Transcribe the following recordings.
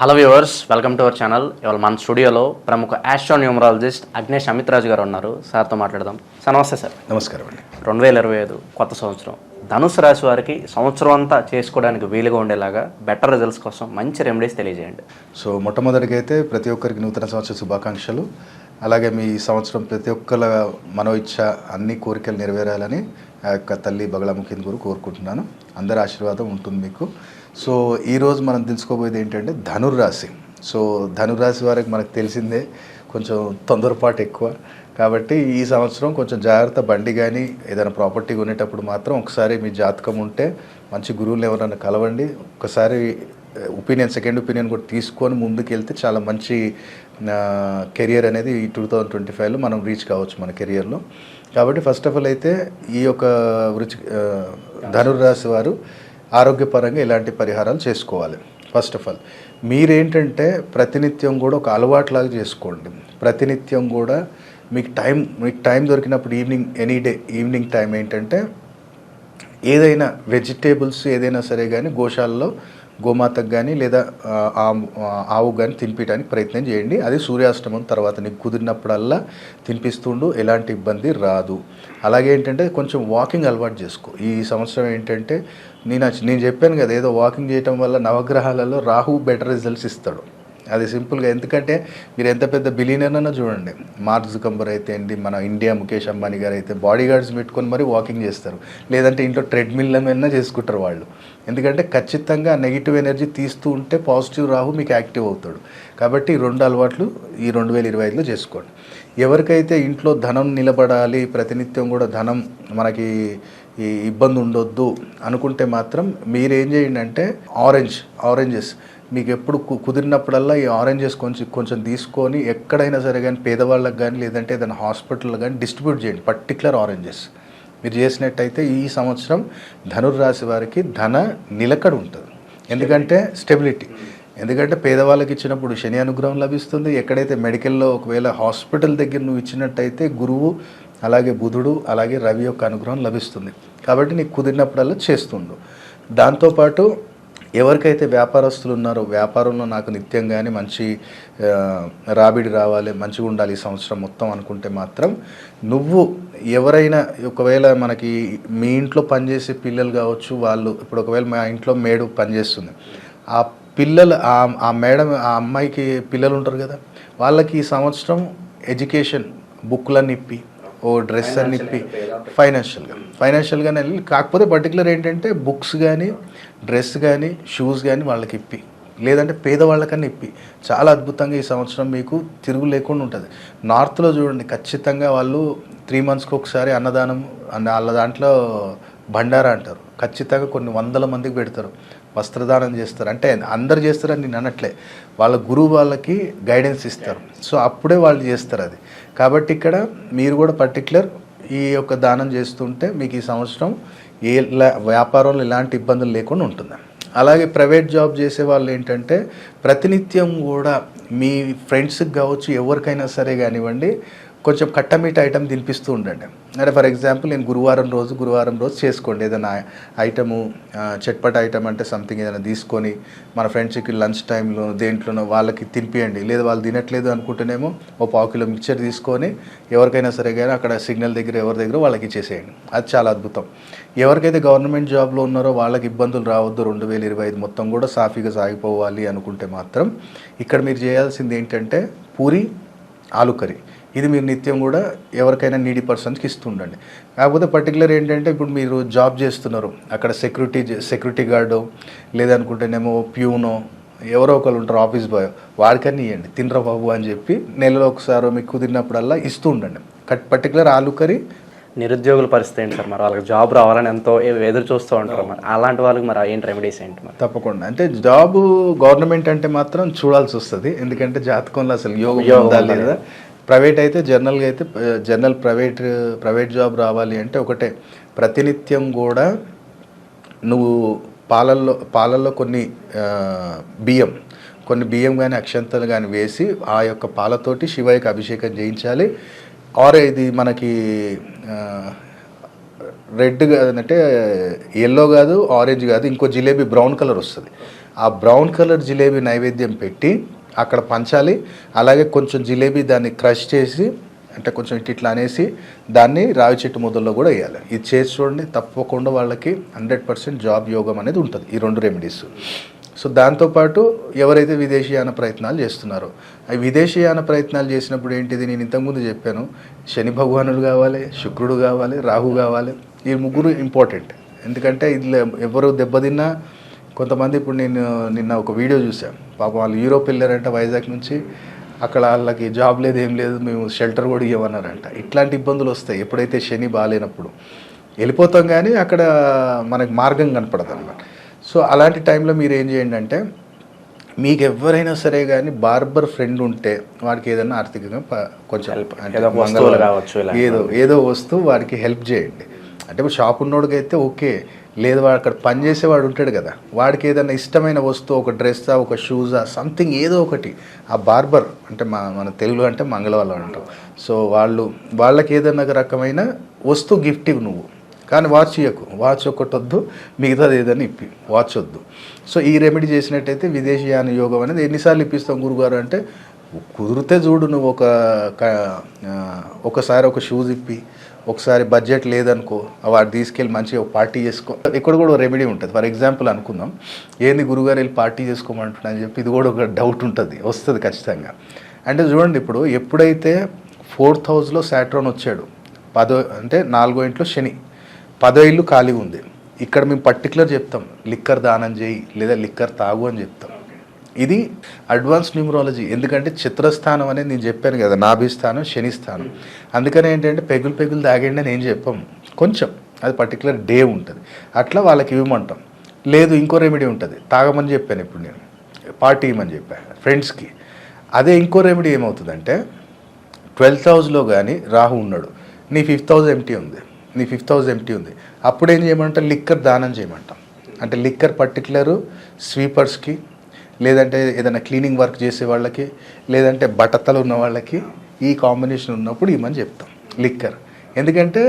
Hello viewers welcome to our channel ఇవాళ మన స్టూడియోలో ప్రముఖ ఆస్ట్రోన్యూమరాలజిస్ట్ అగ్నేష్ అమిత్రాజు గారు ఉన్నారు. సార్తో మాట్లాడదాం. సార్ నమస్తే సార్ నమస్కారం అండి. రెండు వేల ఇరవై ఐదు కొత్త సంవత్సరం. ధనుసు రాశి వారికి సంవత్సరం అంతా చేసుకోవడానికి వీలుగా ఉండేలాగా బెటర్ రిజల్ట్స్ కోసం మంచి రెమెడీస్ తెలియజేయండి. సో మొట్టమొదటిగా అయితే ప్రతి ఒక్కరికి నూతన సంవత్సర శుభాకాంక్షలు. అలాగే మీ సంవత్సరం ప్రతి ఒక్కల మనో ఇచ్చ అన్ని కోరికలు నెరవేరాలని ఆ యొక్క తల్లి బగళాముఖిని గురు కోరుకుంటున్నాను. అందరి ఆశీర్వాదం ఉంటుంది మీకు. సో ఈరోజు మనం తెలుసుకోబోయేది ఏంటంటే ధనుర్రాశి. సో ధనుర్రాశి వారికి మనకు తెలిసిందే కొంచెం తొందరపాటు ఎక్కువ. కాబట్టి ఈ సంవత్సరం కొంచెం జాగ్రత్త బండి కానీ ఏదైనా ప్రాపర్టీ కొనేటప్పుడు మాత్రం ఒకసారి మీ జాతకం ఉంటే మంచి గురువులు ఎవరైనా కలవండి. ఒకసారి ఒపీనియన్ సెకండ్ ఒపీనియన్ కూడా తీసుకొని ముందుకు వెళ్తే చాలా మంచి కెరియర్ అనేది ఈ టూ థౌజండ్ ట్వంటీ ఫైవ్లో మనం రీచ్ కావచ్చు మన కెరియర్లో కాబట్టి ఫస్ట్ ఆఫ్ ఆల్ అయితే ఈ యొక్క వృచి ధనుర్రాశి వారు ఆరోగ్యపరంగా ఇలాంటి పరిహారాలు చేసుకోవాలి. ఫస్ట్ ఆఫ్ ఆల్ మీరేంటంటే ప్రతినిత్యం కూడా ఒక అలవాట్లాగా చేసుకోండి. ప్రతినిత్యం కూడా మీకు టైం మీకు టైం దొరికినప్పుడు evening any day evening time ఏంటంటే ఏదైనా వెజిటేబుల్స్ ఏదైనా సరే కానీ గోశాలలో గోమాతకు కానీ లేదా ఆవు కానీ తినిపించడానికి ప్రయత్నం చేయండి. అది సూర్యాస్తమం తర్వాత నీకు కుదిరినప్పుడల్లా తినిపిస్తుండు ఎలాంటి ఇబ్బంది రాదు. అలాగే ఏంటంటే కొంచెం వాకింగ్ అలవాటు చేసుకో. ఈ సంవత్సరం ఏంటంటే నేను నేను చెప్పాను కదా ఏదో వాకింగ్ చేయటం వల్ల నవగ్రహాలలో రాహు బెటర్ రిజల్ట్స్ ఇస్తాడు. అది సింపుల్గా ఎందుకంటే మీరు ఎంత పెద్ద బిలీనియర్ చూడండి. మార్క్ జుకంబర్ అయితే ఏంటి మన ఇండియా ముఖేష్ అంబానీ గారు అయితే బాడీ గార్డ్స్ పెట్టుకొని మరీ వాకింగ్ చేస్తారు. లేదంటే ఇంట్లో ట్రెడ్మిల్ అయినా చేసుకుంటారు వాళ్ళు. ఎందుకంటే ఖచ్చితంగా నెగిటివ్ ఎనర్జీ తీస్తూ ఉంటే పాజిటివ్ రాహు మీకు యాక్టివ్ అవుతాడు. కాబట్టి ఈ రెండు అలవాట్లు ఈ రెండు వేల ఇరవై ఐదులో చేసుకోండి. ఎవరికైతే ఇంట్లో ధనం నిలబడాలి ప్రతినిత్యం కూడా ధనం మనకి ఈ ఇబ్బంది ఉండొద్దు అనుకుంటే మాత్రం మీరు ఏం చేయండి అంటే ఆరెంజ్ ఆరెంజెస్ మీకు ఎప్పుడు కు- కుదిరినప్పుడల్లా ఈ ఆరెంజెస్ కొంచెం కొంచెం తీసుకొని ఎక్కడైనా సరే కానీ పేదవాళ్ళకి కానీ లేదంటే ఏదైనా హాస్పిటల్ కానీ డిస్ట్రిబ్యూట్ చేయండి పర్టికులర్ ఆరెంజెస్ మీరు చేసినట్టయితే ఈ సంవత్సరం ధనుర్రాశి వారికి ధన నిలకడ ఉంటుంది. ఎందుకంటే స్టెబిలిటీ ఎందుకంటే పేదవాళ్ళకి ఇచ్చినప్పుడు శని అనుగ్రహం లభిస్తుంది. ఎక్కడైతే మెడికల్లో ఒకవేళ హాస్పిటల్ దగ్గర నువ్వు ఇచ్చినట్టయితే గురువు అలాగే బుధుడు అలాగే రవి యొక్క అనుగ్రహం లభిస్తుంది. కాబట్టి నీకు కుదిరినప్పుడల్లా చేస్తుండు. దాంతోపాటు ఎవరికైతే వ్యాపారస్తులు ఉన్నారో వ్యాపారంలో నాకు నిత్యంగానే మంచి రాబిడి రాబడి రావాలి మంచిగా ఉండాలి ఈ సంవత్సరం మొత్తం అనుకుంటే మాత్రం నువ్వు ఎవరైనా ఒకవేళ మనకి మీ ఇంట్లో పనిచేసే పిల్లలు కావచ్చు వాళ్ళు ఇప్పుడు ఒకవేళ మా ఇంట్లో మేడు పనిచేస్తుంది. ఆ పిల్లలు ఆ ఆ మేడం ఆ అమ్మాయికి పిల్లలు ఉంటారు కదా వాళ్ళకి ఈ సంవత్సరం ఎడ్యుకేషన్ బుక్లన్నీ ఇప్పి ఓ డ్రెస్ అని ఇప్పి ఫైనాన్షియల్గా ఫైనాన్షియల్గానే వెళ్ళి కాకపోతే పర్టికులర్ ఏంటంటే బుక్స్ కానీ డ్రెస్ కానీ షూస్ కానీ వాళ్ళకి ఇప్పి. లేదంటే పేదవాళ్ళకన్నా ఇప్పి. చాలా అద్భుతంగా ఈ సంవత్సరం మీకు తిరుగు లేకుండా ఉంటుంది. నార్త్లో చూడండి ఖచ్చితంగా వాళ్ళు త్రీ మంత్స్కి ఒకసారి అన్నదానం అన్న వాళ్ళ దాంట్లో భండారా అంటారు. ఖచ్చితంగా కొన్ని వందల మందికి పెడతారు. వస్త్రదానం చేస్తారు. అంటే అందరు చేస్తారని నేను అనట్లే. వాళ్ళ గురువు వాళ్ళకి గైడెన్స్ ఇస్తారు. సో అప్పుడే వాళ్ళు చేస్తారు అది. కాబట్టి ఇక్కడ మీరు కూడా పర్టికులర్ ఈ యొక్క దానం చేస్తుంటే మీకు ఈ సంవత్సరం ఏ లా- వ్యాపారంలో ఎలాంటి ఇబ్బందులు లేకుండా ఉంటుంది. అలాగే ప్రైవేట్ జాబ్ చేసే వాళ్ళు ఏంటంటే ప్రతినిత్యం కూడా మీ ఫ్రెండ్స్కి కావచ్చు ఎవరికైనా సరే కానివ్వండి కొంచెం కట్టమీట ఐటమ్ తినిపిస్తూ ఉండండి. అంటే ఫర్ ఎగ్జాంపుల్ నేను గురువారం రోజు గురువారం రోజు చేసుకోండి. ఏదైనా ఐటము చట్పట ఐటమ్ అంటే సంథింగ్ ఏదైనా తీసుకొని మన ఫ్రెండ్స్కి లంచ్ టైంలో దేంట్లోనో వాళ్ళకి తినిపియండి. లేదా వాళ్ళు తినట్లేదు అనుకుంటేనేమో ఓ పావు కిలో మిక్చర్ తీసుకొని ఎవరికైనా సరే కానీ అక్కడ సిగ్నల్ దగ్గర ఎవరి దగ్గర వాళ్ళకి ఇచ్చేసేయండి. అది చాలా అద్భుతం. ఎవరికైతే గవర్నమెంట్ జాబ్లో ఉన్నారో వాళ్ళకి ఇబ్బందులు రావద్దు. రెండు వేల ఇరవై ఐదు మొత్తం కూడా సాఫీగా సాగిపోవాలి అనుకుంటే మాత్రం ఇక్కడ మీరు చేయాల్సింది ఏంటంటే పూరి ఆలు కర్రీ. ఇది మీరు నిత్యం కూడా ఎవరికైనా నీడీ పర్సన్స్కి ఇస్తుండండి. కాకపోతే పర్టికులర్ ఏంటంటే ఇప్పుడు మీరు జాబ్ చేస్తున్నారు. అక్కడ సెక్యూరిటీ సెక్యూరిటీ గార్డు లేదనుకుంటేనేమో ప్యూనో ఎవరో ఒకరు ఉంటారు ఆఫీస్ బాయ్ వాడికన్నా ఇవ్వండి తినరా బాబు అని చెప్పి నెలలో ఒకసారి మీకు కుదిరినప్పుడల్లా ఇస్తూ ఉండండి కట్ పర్టికులర్ ఆలు కర్రీ? నిరుద్యోగుల పరిస్థితి ఏంటి సార్ మరి? వాళ్ళకి జాబ్ రావాలని ఎంతో ఎదురు చూస్తూ ఉంటారు మరి. అలాంటి వాళ్ళకి మరి ఏంటి రెమెడీస్ ఏంటి మరి? తప్పకుండా. అంటే జాబ్ గవర్నమెంట్ అంటే మాత్రం చూడాల్సి వస్తుంది. ఎందుకంటే జాతకంలో అసలు యోగం ఉందా లేదా? ప్రైవేట్ అయితే జనరల్గా అయితే జనరల్ ప్రైవేట్ ప్రైవేట్ జాబ్ రావాలి అంటే ఒకటే. ప్రతినిత్యం కూడా నువ్వు పాలల్లో పాలల్లో కొన్ని బియ్యం కొన్ని బియ్యం కానీ అక్షంతలు కానీ వేసి ఆ యొక్క పాలతోటి శివయ్యకి అభిషేకం చేయించాలి. ఆర్ ఇది మనకి రెడ్ అంటే ఎల్లో కాదు ఆరెంజ్ కాదు ఇంకో జిలేబీ బ్రౌన్ కలర్ వస్తుంది. ఆ బ్రౌన్ కలర్ జిలేబీ నైవేద్యం పెట్టి అక్కడ పంచాలి. అలాగే కొంచెం జిలేబీ దాన్ని క్రష్ చేసి అంటే కొంచెం ఇటు ఇట్లా అనేసి దాన్ని రావి చెట్టు ముద్దల్లో కూడా వేయాలి. ఇది చేసి చూడండి తప్పకుండా వాళ్ళకి హండ్రెడ్ పర్సెంట్ జాబ్ యోగం అనేది ఉంటుంది ఈ రెండు రెమెడీస్. సో దాంతోపాటు ఎవరైతే విదేశీయాన ప్రయత్నాలు చేస్తున్నారో ఆ విదేశీయాన ప్రయత్నాలు చేసినప్పుడు ఏంటిది? నేను ఇంతకుముందు చెప్పాను శని భగవానుడు కావాలి శుక్రుడు కావాలి రాహు కావాలి ఈ ముగ్గురు ఇంపార్టెంట్ ఎందుకంటే ఇది ఎవరు దెబ్బతిన్నా కొంతమంది ఇప్పుడు నేను నిన్న ఒక వీడియో చూసాను పాపం వాళ్ళు యూరోప్ వెళ్ళారంట వైజాగ్ నుంచి. అక్కడ వాళ్ళకి జాబ్ లేదు ఏం లేదు మేము షెల్టర్ కూడా ఇవ్వమన్నారంట. ఇట్లాంటి ఇబ్బందులు వస్తాయి. ఎప్పుడైతే శని బాగాలేనప్పుడు వెళ్ళిపోతాం కానీ అక్కడ మనకి మార్గం కనపడదు అనమాట సో అలాంటి టైంలో మీరు ఏం చేయండి అంటే మీకు ఎవరైనా సరే కానీ బార్బర్ ఫ్రెండ్ ఉంటే వాడికి ఏదైనా ఆర్థికంగా కొంచెం అంటే ఏదో. ఏదో ఏదో వస్తువు వాడికి హెల్ప్ చేయండి. అంటే షాప్ ఉన్నోడికి అయితే ఓకే. లేదు వాడు అక్కడ పని చేసేవాడు ఉంటాడు కదా. వాడికి ఏదైనా ఇష్టమైన వస్తువు ఒక డ్రెస్సా ఒక షూజా సంథింగ్ ఏదో ఒకటి. ఆ బార్బర్ అంటే మా మన తెలుగు అంటే మంగళవాళ్ళం అంటాం. సో వాళ్ళు వాళ్ళకి ఏదైనా ఒక రకమైన వస్తువు గిఫ్ట్ ఇవ్వు నువ్వు. కానీ వాచ్ ఇవ్వకు వాచ్ ఒకటి వద్దు మిగతాది ఏదైనా ఇప్పి. వాచ్ వద్దు. సో ఈ రెమెడీ చేసినట్టయితే విదేశీయాన యోగం అనేది ఎన్నిసార్లు ఇప్పిస్తాం గురుగారు అంటే కుదిరితే చూడు నువ్వు ఒక ఒకసారి ఒక షూస్ ఇప్పి. ఒకసారి బడ్జెట్ లేదనుకో వాడు తీసుకెళ్ళి మంచిగా పార్టీ చేసుకో. ఇక్కడ కూడా రెమెడీ ఉంటుంది. ఫర్ ఎగ్జాంపుల్ అనుకుందాం ఏంది గురుగారు వెళ్ళి పార్టీ చేసుకోమంటున్నా అని చెప్పి ఇది కూడా ఒక డౌట్ ఉంటుంది. వస్తుంది ఖచ్చితంగా. అంటే చూడండి ఇప్పుడు ఎప్పుడైతే ఫోర్త్ హౌస్లో శాట్రాన్ వచ్చాడు పదో అంటే నాలుగో ఇంట్లో శని పదో ఇల్లు ఖాళీగా ఉంది. ఇక్కడ మేము పర్టికులర్ చెప్తాం లిక్కర్ దానం చేయి లేదా లిక్కర్ తాగు అని చెప్తాం. ఇది అడ్వాన్స్ న్యూమరాలజీ. ఎందుకంటే చిత్రస్థానం అనేది నేను చెప్పాను కదా నాభిస్థానం శనిస్థానం. అందుకనే అందుకని ఏంటంటే పెగులు పెగులు తాగండి అని ఏం చెప్పాం. కొంచెం. అది పర్టికులర్ డే ఉంటుంది. అట్లా వాళ్ళకి ఇవ్వమంటాం. లేదు ఇంకో రెమెడీ ఉంటుంది. తాగమని చెప్పాను ఇప్పుడు నేను. పార్టీ ఇవ్వమని చెప్పాను ఫ్రెండ్స్కి అదే ఇంకో రెమెడీ ఏమవుతుందంటే ట్వెల్త్ హౌస్లో కానీ రాహు ఉన్నాడు. నీ ఫిఫ్త్ హౌస్ ఎంటీ ఉంది. నీ ఫిఫ్త్ హౌస్ ఎంటీ ఉంది. అప్పుడు ఏం చేయమంటాం? లిక్కర్ దానం చేయమంటాం. అంటే లిక్కర్ పర్టికులరు స్వీపర్స్కి లేదంటే ఏదైనా క్లీనింగ్ వర్క్ చేసే వాళ్ళకి లేదంటే బట్టతలు ఉన్న వాళ్ళకి ఈ కాంబినేషన్ ఉన్నప్పుడు ఇవ్వమని చెప్తాం. లిక్కర్ ఎందుకంటే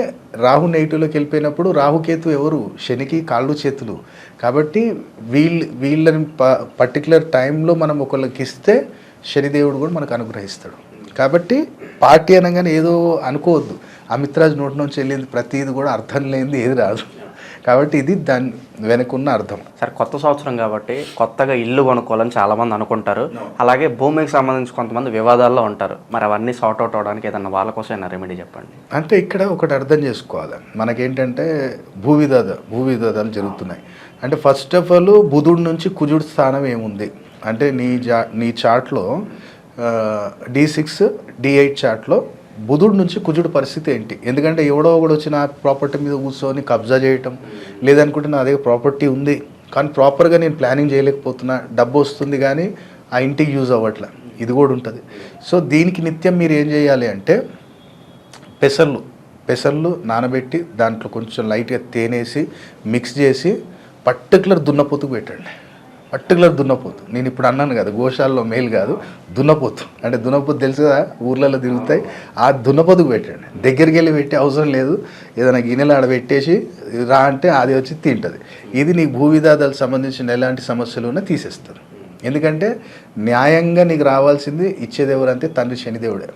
రాహు నెగిటివ్లోకి వెళ్ళిపోయినప్పుడు రాహుకేతు ఎవరు? శనికి కాళ్ళు చేతులు. కాబట్టి వీళ్ళు వీళ్ళని ప పర్టికులర్ టైంలో మనం ఒకళ్ళకి ఇస్తే శనిదేవుడు కూడా మనకు అనుగ్రహిస్తాడు. కాబట్టి పార్టీ అనగానే ఏదో అనుకోవద్దు. అమిత్రాజ్ నోటి నుంచి వెళ్ళింది ప్రతిది కూడా అర్థం లేనిది ఏది రాదు. కాబట్టి ఇది దాని వెనకున్న అర్థం. సార్ కొత్త సంవత్సరం కాబట్టి కొత్తగా ఇల్లు కొనుక్కోవాలని చాలా మంది అనుకుంటారు అలాగే భూమికి సంబంధించి కొంతమంది వివాదాల్లో ఉంటారు. మరి అవన్నీ సార్ట్ అవుట్ అవడానికి ఏదన్నా వాళ్ళ కోసం ఏమైనా రెమెడీ చెప్పండి. అంటే ఇక్కడ ఒకటి అర్థం చేసుకోవాలి. మనకేంటంటే భూ వివాద భూ వివాదాలు జరుగుతున్నాయి. అంటే ఫస్ట్ ఆఫ్ ఆల్ బుధుడు నుంచి కుజుడు స్థానం ఏముంది? అంటే నీ జా నీ చార్ట్లో డి సిక్స్ డి ఎయిట్ చార్ట్లో బుధుడు నుంచి కుజుడు పరిస్థితి ఏంటి? ఎందుకంటే ఎవడో ఒకడు వచ్చి నా ప్రాపర్టీ మీద కూర్చొని కబ్జా చేయటం లేదనుకుంటే నా దగ్గర ప్రాపర్టీ ఉంది కానీ ప్రాపర్గా నేను ప్లానింగ్ చేయలేకపోతున్నా డబ్బు వస్తుంది కానీ ఆ ఇంటికి యూజ్ అవ్వట్లే. ఇది కూడా ఉంటుంది. సో దీనికి నిత్యం మీరు ఏం చేయాలి అంటే పెసర్లు పెసర్లు నానబెట్టి దాంట్లో కొంచెం లైట్గా తేనేసి మిక్స్ చేసి పర్టికులర్ దున్నపోతుకు పెట్టండి. పర్టికులర్ దున్నపోతు. నేను ఇప్పుడు అన్నాను కదా గోశాలలో మేలు కాదు దున్నపోతు. అంటే దున్నపోతు తెలుసు కదా ఊర్లలో తిరుగుతాయి. ఆ దున్నపోతుకు పెట్టండి. దగ్గరికి వెళ్ళి పెట్టే అవసరం లేదు. ఏదైనా గిన్నెలు ఆడ పెట్టేసి రా అంటే అది వచ్చి తింటుంది. ఇది నీ భూ విధాదాలకు సంబంధించిన ఎలాంటి సమస్యలు ఉన్నా తీసేస్తారు. ఎందుకంటే న్యాయంగా నీకు రావాల్సింది ఇచ్చేది ఎవరంటే తండ్రి శనిదేవుడే.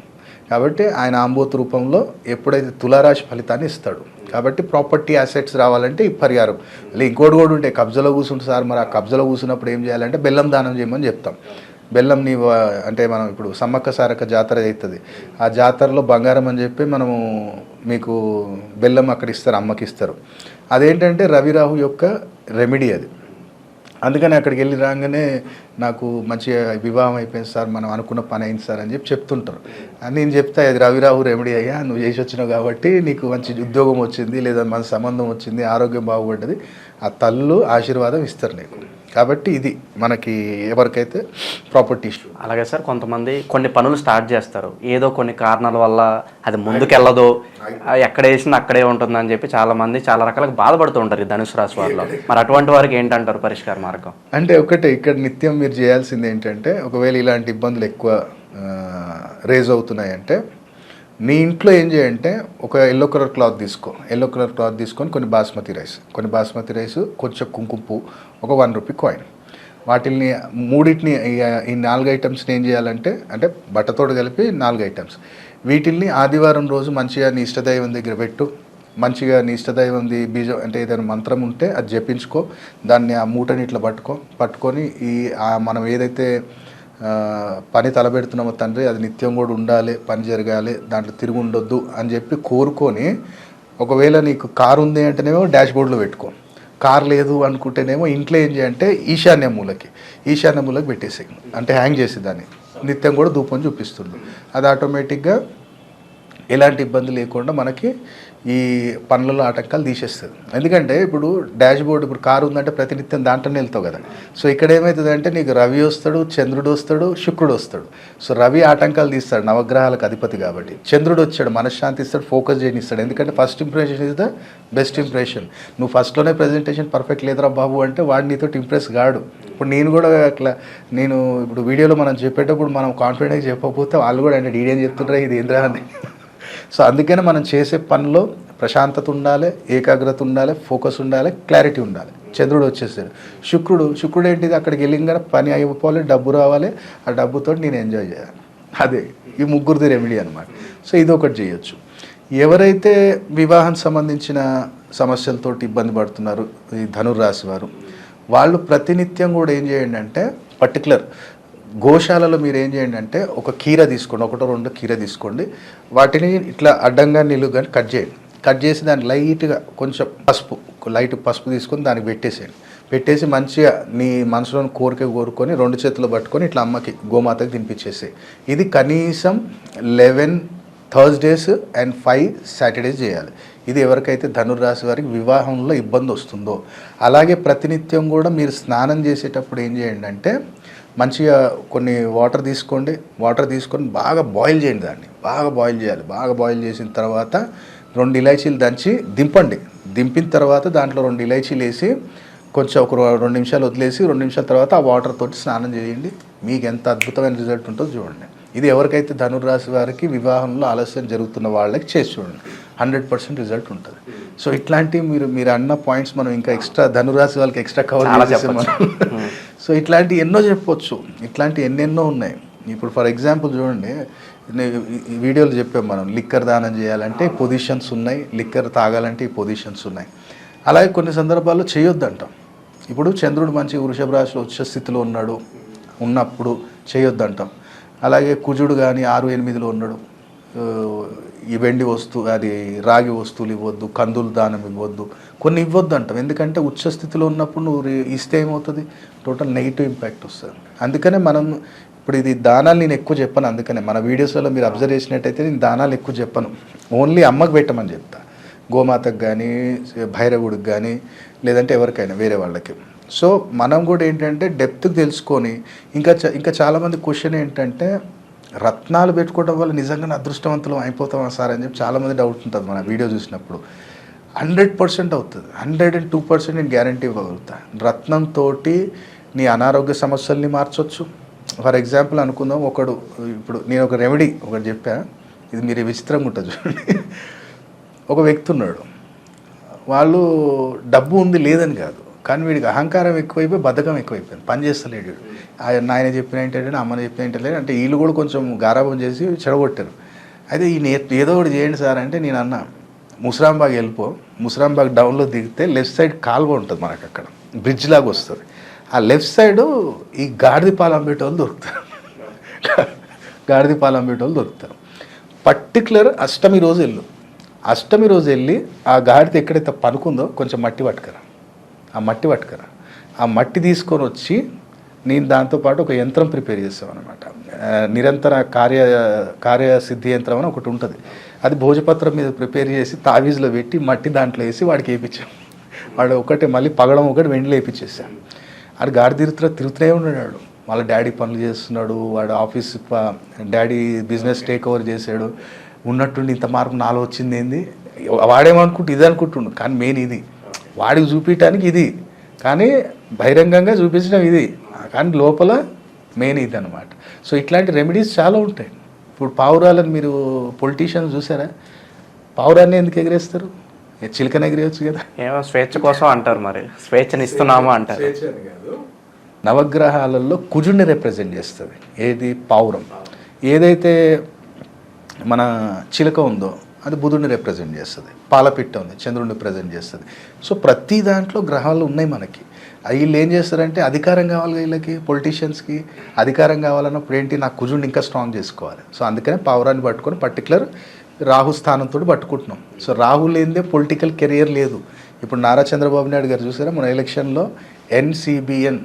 కాబట్టి ఆయన ఆంబోత్ రూపంలో ఎప్పుడైతే తులారాశి ఫలితాన్ని ఇస్తాడు. కాబట్టి ప్రాపర్టీ అసెట్స్ రావాలంటే ఈ పరిహారం. మళ్ళీ ఇంకోటి కూడా ఉంటే కబ్జాలో కూర్చుంటే సార్ మరి ఆ కబ్జాలో కూర్చున్నప్పుడు ఏం చేయాలంటే బెల్లం దానం చేయమని చెప్తాం. బెల్లం నీ అంటే మనం ఇప్పుడు సమ్మక్క సారక్క జాతర అవుతుంది ఆ జాతరలో బంగారం అని చెప్పి మనము మీకు బెల్లం అక్కడ ఇస్తారు అమ్మకి ఇస్తారు. అదేంటంటే రవిరాహు యొక్క రెమెడీ అది. అందుకని అక్కడికి వెళ్ళి రాగానే నాకు మంచిగా వివాహం అయిపోయింది సార్ మనం అనుకున్న పని అయింది సార్ అని చెప్పి చెప్తుంటారు. అని నేను చెప్తా అది రవిరావు రెమెడీ అయ్యా నువ్వు చేసి వచ్చినావు కాబట్టి నీకు మంచి ఉద్యోగం వచ్చింది లేదా మన సంబంధం వచ్చింది ఆరోగ్యం బాగుపడ్డది. ఆ తల్లు ఆశీర్వాదం ఇస్తారు నీకు. కాబట్టి ఇది మనకి ఎవరికైతే ప్రాపర్టీ ఇష్యూ. అలాగే సార్ కొంతమంది కొన్ని పనులు స్టార్ట్ చేస్తారు. ఏదో కొన్ని కారణాల వల్ల అది ముందుకెళ్ళదు. ఎక్కడ వేసింది అక్కడే ఉంటుందని చెప్పి చాలా మంది చాలా రకాలుగా బాధపడుతూ ఉంటారు ధనుసు రాశి వారిలో. మరి అటువంటి వారికి ఏంటంటారు పరిష్కార మార్గం? అంటే ఒకటే ఇక్కడ నిత్యం మీరు చేయాల్సింది ఏంటంటే ఒకవేళ ఇలాంటి ఇబ్బందులు ఎక్కువ రేజ్ అవుతున్నాయంటే నీ ఇంట్లో ఏం చేయంటే ఒక ఎల్లో కలర్ క్లాత్ తీసుకో. ఎల్లో కలర్ క్లాత్ తీసుకొని కొన్ని బాస్మతి రైస్. కొన్ని బాస్మతి రైస్ కొంచెం కుంకుమ ఒక వన్ రూపీ కాయిన్ వాటిని మూడింటిని ఈ- నాలుగు ఐటమ్స్ని ఏం చేయాలంటే అంటే బట్టతోడు కలిపి నాలుగు ఐటమ్స్ వీటిల్ని ఆదివారం రోజు మంచిగా నీ ఇష్టదైవం దగ్గర పెట్టు. మంచిగా నీ ఇష్టదైవంది బీజం అంటే ఏదైనా మంత్రం ఉంటే అది జపించుకో. దాన్ని ఆ మూటని ఇట్లా పట్టుకో. పట్టుకొని ఈ మనం ఏదైతే పని తలబెడుతున్నాము తండ్రి అది నిత్యం కూడా ఉండాలి పని జరగాలి దాంట్లో తిరిగి ఉండొద్దు అని చెప్పి కోరుకొని ఒకవేళ నీకు కారు ఉంది అంటేనేమో డాష్ బోర్డ్లో పెట్టుకో. కార్ లేదు అనుకుంటేనేమో ఇంట్లో ఏం చేయంటే ఈశాన్య మూలకి ఈశాన్య మూలకి పెట్టేసి అంటే హ్యాంగ్ చేసి దాన్ని. నిత్యం కూడా ధూపం చూపిస్తుంది అది ఆటోమేటిక్గా ఎలాంటి ఇబ్బంది లేకుండా మనకి ఈ పనులలో ఆటంకాలు తీసేస్తుంది. ఎందుకంటే ఇప్పుడు డాష్ బోర్డు ఇప్పుడు కారు ఉందంటే ప్రతినిత్యం దాంట్లోనే వెళ్తావు కదా. సో ఇక్కడ ఏమవుతుందంటే నీకు రవి వస్తాడు చంద్రుడు వస్తాడు శుక్రుడు వస్తాడు. సో రవి ఆటంకాలు తీస్తాడు నవగ్రహాలకు అధిపతి కాబట్టి. చంద్రుడు వచ్చాడు మనశ్శాంతి ఇస్తాడు ఫోకస్ చేయనిస్తాడు ఎందుకంటే first impression is the best impression నువ్వు ఫస్ట్లోనే ప్రజెంటేషన్ పర్ఫెక్ట్ లేదురా బాబు అంటే వాడు నీతో ఇంప్రెస్ కాడు ఇప్పుడు నేను కూడా అట్లా నేను ఇప్పుడు వీడియోలో మనం చెప్పేటప్పుడు మనం కాన్ఫిడెంట్గా చెప్పకపోతే వాళ్ళు కూడా అంటే డీడేం చెప్తుండ్రా? ఇది ఏంద్రా? అని. సో అందుకనే మనం చేసే పనిలో ప్రశాంతత ఉండాలి ఏకాగ్రత ఉండాలి ఫోకస్ ఉండాలి క్లారిటీ ఉండాలి. చంద్రుడు వచ్చేసాడు. శుక్రుడు శుక్రుడు ఏంటిది? అక్కడికి వెళ్ళిన పని అయిపోవాలి డబ్బు రావాలి ఆ డబ్బుతో నేను ఎంజాయ్ చేయాలి. అదే ఈ ముగ్గురిది రెమెడీ అనమాట సో ఇది ఒకటి చేయొచ్చు. ఎవరైతే వివాహం సంబంధించిన సమస్యలతోటి ఇబ్బంది పడుతున్నారు ఈ ధనుర్రాశి వారు వాళ్ళు ప్రతినిత్యం కూడా ఏం చేయండి అంటే పర్టికులర్ గోశాలలో మీరు ఏం చేయండి అంటే ఒక కీర తీసుకోండి ఒకటో రెండు కీర తీసుకోండి. వాటిని ఇట్లా అడ్డంగా నిలువుగా కట్ చేయండి. కట్ చేసి దాన్ని లైట్గా కొంచెం పసుపు లైట్ పసుపు తీసుకొని దానికి పెట్టేసేయండి. పెట్టేసి మంచిగా నీ మనసులోని కోరిక కోరుకొని రెండు చేతులు పట్టుకొని ఇట్లా అమ్మకి గోమాతకి తినిపించేసి ఇది కనీసం eleven Thursdays and five Saturdays చేయాలి. ఇది ఎవరికైతే ధనుర్రాశి వారికి వివాహంలో ఇబ్బంది వస్తుందో. అలాగే ప్రతినిత్యం కూడా మీరు స్నానం చేసేటప్పుడు ఏం చేయండి అంటే మంచిగా కొన్ని వాటర్ తీసుకోండి. వాటర్ తీసుకొని బాగా బాయిల్ చేయండి దాన్ని. బాగా బాయిల్ చేయాలి. బాగా బాయిల్ చేసిన తర్వాత రెండు ఇలాచీలు దంచి దింపండి. దింపిన తర్వాత దాంట్లో రెండు ఇలాచీలు వేసి కొంచెం ఒక రెండు నిమిషాలు వదిలేసి రెండు నిమిషాల తర్వాత ఆ వాటర్ తోటి స్నానం చేయండి. మీకు ఎంత అద్భుతమైన రిజల్ట్ ఉంటుందో చూడండి. ఇది ఎవరికైతే ధనుర్రాశి వారికి వివాహంలో ఆలస్యం జరుగుతున్న వాళ్ళకి చేసి చూడండి. హండ్రెడ్ పర్సెంట్ రిజల్ట్ ఉంటుంది. సో ఇట్లాంటివి మీరు మీరు అన్న పాయింట్స్ మనం ఇంకా ఎక్స్ట్రా ధనురాశి వాళ్ళకి ఎక్స్ట్రా కవర్ చెప్పొచ్చు. మనం సో ఇట్లాంటి ఎన్నో చెప్పొచ్చు. ఇట్లాంటి ఎన్నెన్నో ఉన్నాయి. ఇప్పుడు ఫర్ ఎగ్జాంపుల్ చూడండి వీడియోలు చెప్పాం మనం లిక్కర్ దానం చేయాలంటే పొజిషన్స్ ఉన్నాయి లిక్కర్ తాగాలంటే ఈ పొజిషన్స్ ఉన్నాయి. అలాగే కొన్ని సందర్భాల్లో చేయొద్దు అంటాం ఇప్పుడు చంద్రుడు మంచి వృషభ రాశిలో వచ్చే స్థితిలో ఉన్నాడు ఉన్నప్పుడు చేయొద్దు అంటాం అలాగే కుజుడు కానీ ఆరు ఎనిమిదిలో ఉన్నాడు ఈ వెండి వస్తువు అది రాగి వస్తువులు ఇవ్వద్దు కందులు దానం ఇవ్వద్దు. కొన్ని ఇవ్వద్దు అంటాం. ఎందుకంటే ఉచ్చ స్థితిలో ఉన్నప్పుడు నువ్వు ఇస్తే ఏమవుతుంది? టోటల్ నెగిటివ్ ఇంపాక్ట్ వస్తుంది. అందుకనే మనం ఇప్పుడు ఇది దానాలు నేను ఎక్కువ చెప్పను. అందుకనే మన వీడియోస్లో మీరు అబ్జర్వ్ చేసినట్టయితే నేను దానాలు ఎక్కువ చెప్పను. ఓన్లీ అమ్మకు పెట్టమని చెప్తా. గోమాతకు కానీ భైరవుడికి కానీ లేదంటే ఎవరికైనా వేరే వాళ్ళకి. సో మనం కూడా ఏంటంటే డెప్త్కి తెలుసుకొని ఇంకా చ- ఇంకా చాలామంది క్వశ్చన్ ఏంటంటే రత్నాలు పెట్టుకోవడం వల్ల నిజంగానే అదృష్టవంతులం అయిపోతామా సార్ అని చెప్పి చాలామంది డౌట్ ఉంటుంది మన వీడియో చూసినప్పుడు. హండ్రెడ్ పర్సెంట్ అవుతుంది. హండ్రెడ్ అండ్ టూ పర్సెంట్ నేను గ్యారంటీ ఇవ్వగలుగుతా. రత్నంతో నీ అనారోగ్య సమస్యల్ని మార్చొచ్చు. ఫర్ ఎగ్జాంపుల్ అనుకుందాం ఒకడు ఇప్పుడు నేను ఒక రెమెడీ ఒకటి చెప్పా. ఇది మీరు విచిత్రంగా ఉంటుంది చూడండి. ఒక వ్యక్తి ఉన్నాడు. వాళ్ళు డబ్బు ఉంది లేదని కాదు. కానీ వీడికి అహంకారం ఎక్కువైపోయి బద్ధకం ఎక్కువైపోయింది. పని చేస్తలేడు వీడు. ఆయన నాయన చెప్పిన ఏంటంటే అమ్మని చెప్పిన ఏంటంటే అంటే వీళ్ళు కూడా కొంచెం గారాబం చేసి చెడగొట్టారు. అయితే ఈయన ఏదో ఒకటి చేయండి సార్ అంటే నేను అన్నా ముసరాంబాగ్ వెళ్ళిపో ముసరాంబాగ్ డౌన్లో దిగితే లెఫ్ట్ సైడ్ కాల్వ ఉంటుంది మనకు అక్కడ బ్రిడ్జ్ లాగా వస్తుంది. ఆ లెఫ్ట్ సైడ్ ఈ గాడిది పాలు అమ్మేటోళ్ళు దొరుకుతారు. గాడిది పాలు అమ్మేటోళ్ళు దొరుకుతారు. పర్టికులర్ అష్టమి రోజు వెళ్ళు. అష్టమి రోజు వెళ్ళి ఆ గాడిద ఎక్కడైతే పనుకుందో కొంచెం మట్టి పట్టుకరా. ఆ మట్టి పట్టుకురా. ఆ మట్టి తీసుకొని వచ్చి నేను దాంతోపాటు ఒక యంత్రం ప్రిపేర్ చేస్తాం అనమాట నిరంతర కార్య కార్యసిద్ధి యంత్రం అని ఒకటి ఉంటుంది. అది భోజపత్రం మీద ప్రిపేర్ చేసి తావీజులో పెట్టి మట్టి దాంట్లో వేసి వాడికి వేయించాం వాడు ఒకటి మళ్ళీ పగడం ఒకటి వెండిలో వేయించేసాం అది గాడి తిరుగుతూనే ఉన్నాడు. వాళ్ళ డాడీ పనులు చేస్తున్నాడు వాడు office daddy business take over చేశాడు. ఉన్నట్టుండి ఇంత మార్పు నాలో వచ్చింది ఏంది? వాడేమనుకుంటు ఇది అనుకుంటుండు కానీ మెయిన్ ఇది. వాడికి చూపించడానికి ఇది. కానీ బహిరంగంగా చూపించడం ఇది. కానీ లోపల మెయిన్ ఇది అనమాట సో ఇట్లాంటి రెమెడీస్ చాలా ఉంటాయి. ఇప్పుడు పావురాలను మీరు పొలిటీషియన్స్ చూసారా? పావురాన్ని ఎందుకు ఎగిరేస్తారు? చిలకని ఎగిరేయచ్చు కదా. ఏమో స్వేచ్ఛ కోసం అంటారు మరి. స్వేచ్ఛని ఇస్తున్నాము అంటారు. నవగ్రహాలలో కుజుడిని రిప్రజెంట్ చేస్తుంది. ఏది? పావురం. ఏదైతే మన చిలక ఉందో అది బుధుడిని రిప్రజెంట్ చేస్తుంది పాలపిట్ట ఉంది చంద్రుడిని ప్రజెంట్ చేస్తుంది. సో ప్రతి దాంట్లో గ్రహాలు ఉన్నాయి మనకి. వీళ్ళు ఏం చేస్తారంటే అధికారం కావాలి వీళ్ళకి పొలిటీషియన్స్కి అధికారం కావాలన్నప్పుడు ఏంటి నా కుజుడిని ఇంకా స్ట్రాంగ్ చేసుకోవాలి. సో అందుకనే పావురాన్ని పట్టుకొని పర్టికులర్ రాహు స్థానంతో పట్టుకుంటున్నాం. సో రాహు లేనిదే పొలిటికల్ కెరియర్ లేదు. ఇప్పుడు నారా చంద్రబాబు నాయుడు గారు చూసారా మన ఎలక్షన్లో ఎన్సీబీఎన్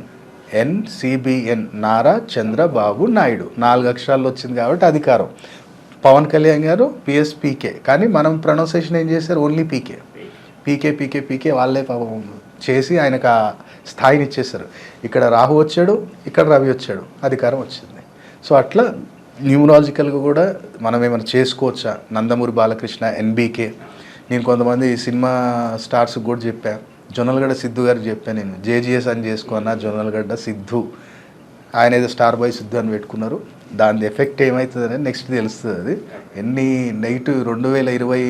ఎన్సీబీఎన్ నారా చంద్రబాబు నాయుడు. నాలుగు అక్షరాల్లో వచ్చింది కాబట్టి అధికారం. పవన్ కళ్యాణ్ గారు పిఎస్ పీకే. కానీ మనం ప్రొనౌన్సేషన్ ఏం చేశారు? Only PK. PK PK PK వాళ్ళే పాపం చేసి ఆయనకు ఆ స్థాయిని ఇచ్చేశారు. ఇక్కడ రాహు వచ్చాడు ఇక్కడ రవి వచ్చాడు. అధికారం వచ్చింది. సో అట్లా న్యూమరాలజికల్గా కూడా మనం ఏమైనా చేసుకోవచ్చా? నందమూరి బాలకృష్ణ ఎన్బీకే. నేను కొంతమంది సినిమా స్టార్స్ కూడా చెప్పాను జొన్నలగడ్డ సిద్ధు గారు చెప్పాను నేను. జేజీఎస్ అని చేసుకున్నా జొన్నలగడ్డ సిద్ధు. ఆయన ఏదో స్టార్ బాయ్ సిద్ధు అని పెట్టుకున్నారు. దాని ఎఫెక్ట్ ఏమవుతుంది నెక్స్ట్ తెలుస్తుంది అది. ఎన్ని నెగిటివ్ రెండు వేల ఇరవై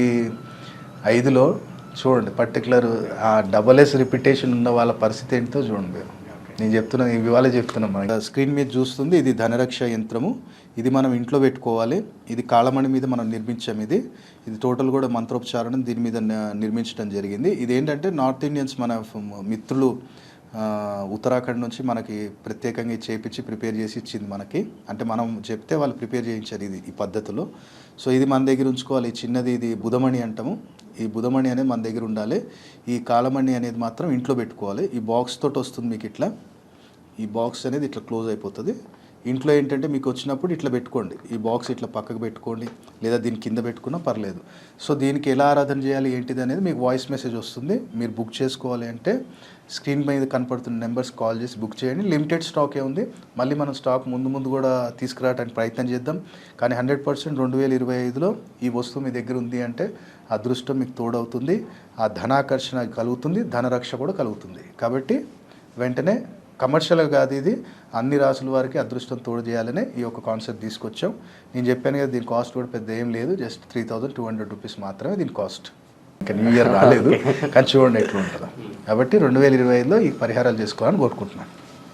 ఐదులో చూడండి పర్టికులర్ ఆ డబల్ ఎస్ రిపిటేషన్ ఉన్న వాళ్ళ పరిస్థితి ఏంటో చూడండి మీరు. నేను చెప్తున్నా ఇవాళ చెప్తున్నాను మనకి. స్క్రీన్ మీద చూస్తుంది ఇది ధనరక్ష యంత్రము. ఇది మనం ఇంట్లో పెట్టుకోవాలి. ఇది కాళమణి మీద మనం నిర్మించాం ఇది. ఇది టోటల్ కూడా మంత్రోపచారణం దీని మీద నిర్మించడం జరిగింది. ఇది ఏంటంటే నార్త్ ఇండియన్స్ మన మిత్రులు ఉత్తరాఖండ్ నుంచి మనకి ప్రత్యేకంగా చేపించి ప్రిపేర్ చేసి ఇచ్చింది మనకి. అంటే మనం చెప్తే వాళ్ళు ప్రిపేర్ చేయించారు ఇది ఈ పద్ధతిలో. సో ఇది మన దగ్గర ఉంచుకోవాలి. చిన్నది ఇది బుధమణి అంటాము. ఈ బుధమణి అనేది మన దగ్గర ఉండాలి. ఈ కాలమణి అనేది మాత్రం ఇంట్లో పెట్టుకోవాలి. ఈ బాక్స్ తోటి వస్తుంది మీకు ఇట్లా. ఈ బాక్స్ అనేది ఇట్లా క్లోజ్ అయిపోతుంది. ఇంట్లో ఏంటంటే మీకు వచ్చినప్పుడు ఇట్లా పెట్టుకోండి. ఈ బాక్స్ ఇట్లా పక్కకు పెట్టుకోండి. లేదా దీని కింద పెట్టుకున్నా పర్లేదు. సో దీనికి ఎలా ఆరాధన చేయాలి ఏంటిది అనేది మీకు వాయిస్ మెసేజ్ వస్తుంది. మీరు బుక్ చేసుకోవాలి అంటే స్క్రీన్ మీద కనపడుతున్న నెంబర్స్ కాల్ చేసి బుక్ చేయండి. లిమిటెడ్ స్టాకే ఉంది. మళ్ళీ మనం స్టాక్ ముందు ముందు కూడా తీసుకురావడానికి ప్రయత్నం చేద్దాం. కానీ హండ్రెడ్ పర్సెంట్ రెండు వేల ఇరవై ఐదులో ఈ వస్తువు మీ దగ్గర ఉంది అంటే అదృష్టం మీకు తోడవుతుంది. ఆ ధనాకర్షణ కలుగుతుంది. ధనరక్ష కూడా కలుగుతుంది. కాబట్టి వెంటనే కమర్షియల్గా కాదు ఇది. అన్ని రాసుల వారికి అదృష్టం తోడు చేయాలనే ఈ యొక్క కాన్సెప్ట్ తీసుకొచ్చాం. నేను చెప్పాను కదా దీని కాస్ట్ కూడా పెద్ద ఏం లేదు. Just three thousand two hundred rupees మాత్రమే దీని కాస్ట్. ఇంకా న్యూ ఇయర్ రాలేదు. కానీ చూడండి ఎట్లా ఉంటుందో కాబట్టి రెండు వేల ఇరవై ఐదులో ఈ పరిహారాలు చేసుకోవాలని కోరుకుంటున్నాను.